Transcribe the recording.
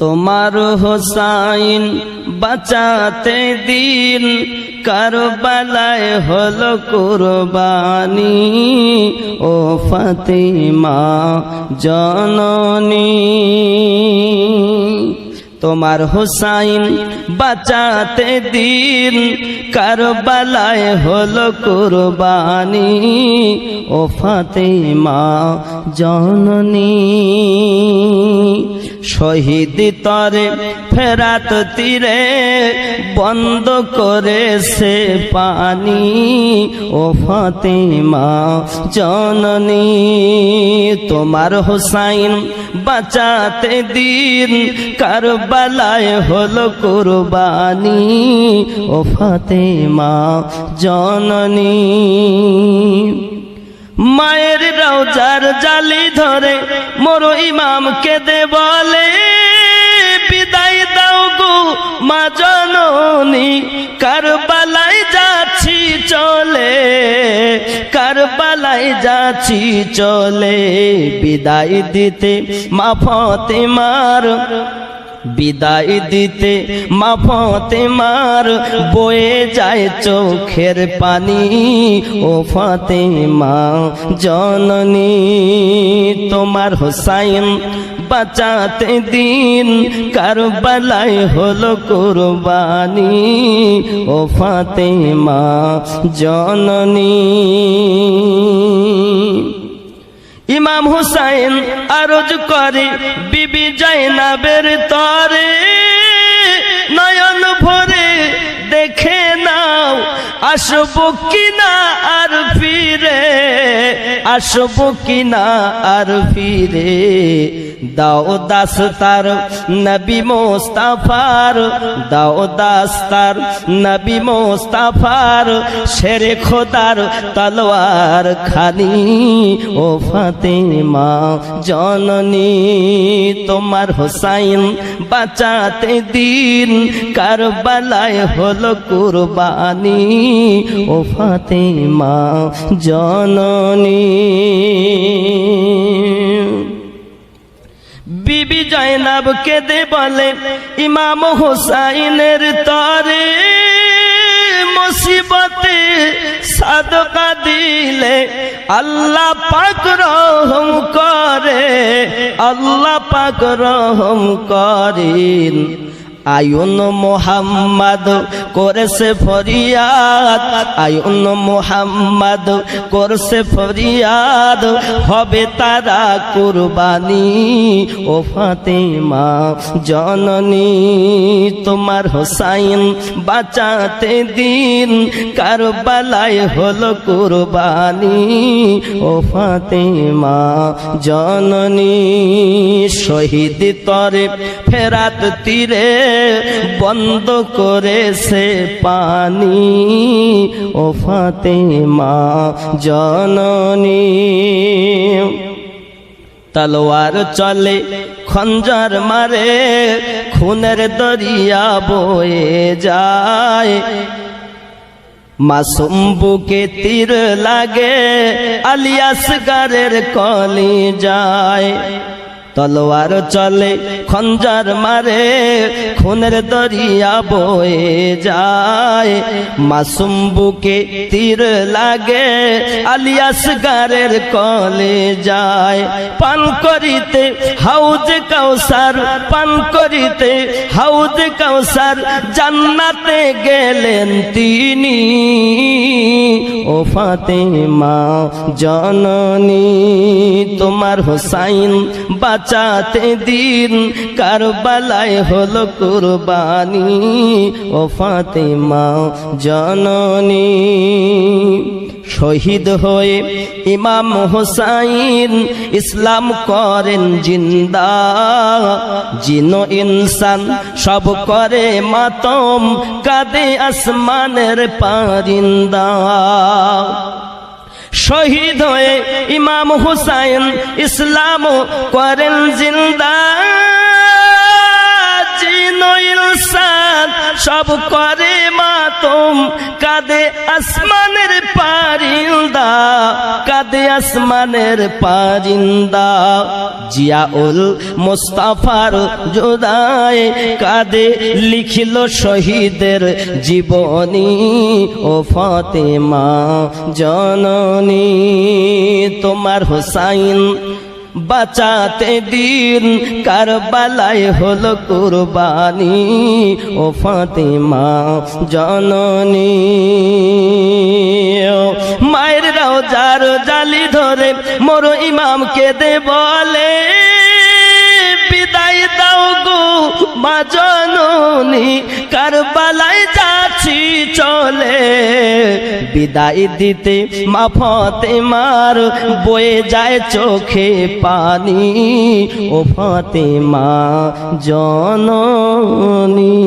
তোমার হোসাইন বাঁচাতে দিন কারবালায় হলো কুরবানি। ও ফাতিমা জননী, তোমার হোসাইন বাঁচাতে দিন কারবালায় হলো কুরবানি। ও ফাতেমা জননী শহীদ তরে ফেরাত তীরে বন্ধ করেছে পানি। ও ফাতেমা জননী, তোমার হোসাইন বাঁচাতে দিন। কারবালায় হলো কুরবানি। ও ফাতেমা জননী মায়ের রওজার জালি ধরে মোর ইমাম কেঁদে বলে, বিদায় দাও গো মা জননী, কারবালায় যাচ্ছি চলে, কারবালায় যাচ্ছি চলে, বিদায় দিতে মা ফতেমার বিদায় দিতে মা ফতেমার বয়ে যায় চোখের পানি। ও ফাতেমা জননী, তোমার হোসাইন বাঁচাতে দিন। কারবালায় হলো কুরবানি। ও ফাতে মা জননী। ইমাম হুসাইন আরজ করে বিবি জাইনাবের তরে নয়ন ভরে দেখে নাও, আসব কিনা আর ফিরে, আসব কিনা আর ফিরে। দাও দাস তার নবী মোস্তাফার, দাও দাস তার নবী মোস্তাফার, শেরে খোদার তলোয়ার খানি ও ফাতেমা জননী, তোমার হোসাইন বাঁচাতে দিন, কারবালায় হলো কুরবানি ও ফাতেমা জননী। বিবি জয়নাব কেঁদে বলে, ইমাম হোসাইনের তরে মুসিবতে সাদকা দিলে, আল্লাহ পাক রহম করে, আল্লাহ পাক রহম করেন। আয়ুন মোহাম্মদ করেছে ফরিয়াদ, আয়ুন মোহাম্মদ করেছে ফরিয়াদ, হবে তারা কুরবানি ও ফাতেমা জননী। তোমার হোসাইন বাঁচাতে দিন, কারবালায় হলো কুরবানি ও ফাতেমা জননী। শহীদ তরে ফেরাত তীরে বন্ধ করেছে পানি। ও ফাতে মা জননী। তলোয়ার চলে খঞ্জর মারে, খুনের দরিয়া বয়ে যায়। মাসুম বুকে তীর লাগে আলিয়াস গারের কলি যায়। তলোয়ার চলে, খঞ্জার মারে, খুনের দরিয়া বয়ে যায়। মাসুম বুকে তীর লাগে আলিয়াস গারের কলে যায়। পান করিতে হাউজ কাউসার, পান করিতে হাউজ কাউসার, জান্নাতে গেলেন তিনি। ও ফাতে মা জননী, তোমার হোসাইন বাঁচাতে দিন কারবালায় হলো কুরবানি ও ফাতেমা জননী। শহীদ হয়ে ইমাম হোসাইন ইসলাম করেন জিন্দা। জিন ইনসান সব করে মাতম, কাদে আসমানের পারিন্দা। শহীদ হয়ে ইমাম হুসাইন ইসলাম করেন জিন্দা। সব করে মাতম কাদে আসমানের পারিন্দা কাদে আসমানের পারিন্দা। জিয়াউল মোস্তাফার জোদায় কাদে লিখিল শহীদের জীবনী। ও ফতেমা জননী, তোমার হোসাইন বাঁচাতে দিন। কারবালায় হলো কুরবানি। ও ফাতেমা জননী রওজার জালি ধরে, মোর ইমাম কেঁদে বলে, বিদায় দাও গো মা জননী, কারবালায় যাচ্ছি চলে। বিদায় দিতে মা ফতে মার বয়ে যায় চোখে পানি। ও ফতে মা জননী।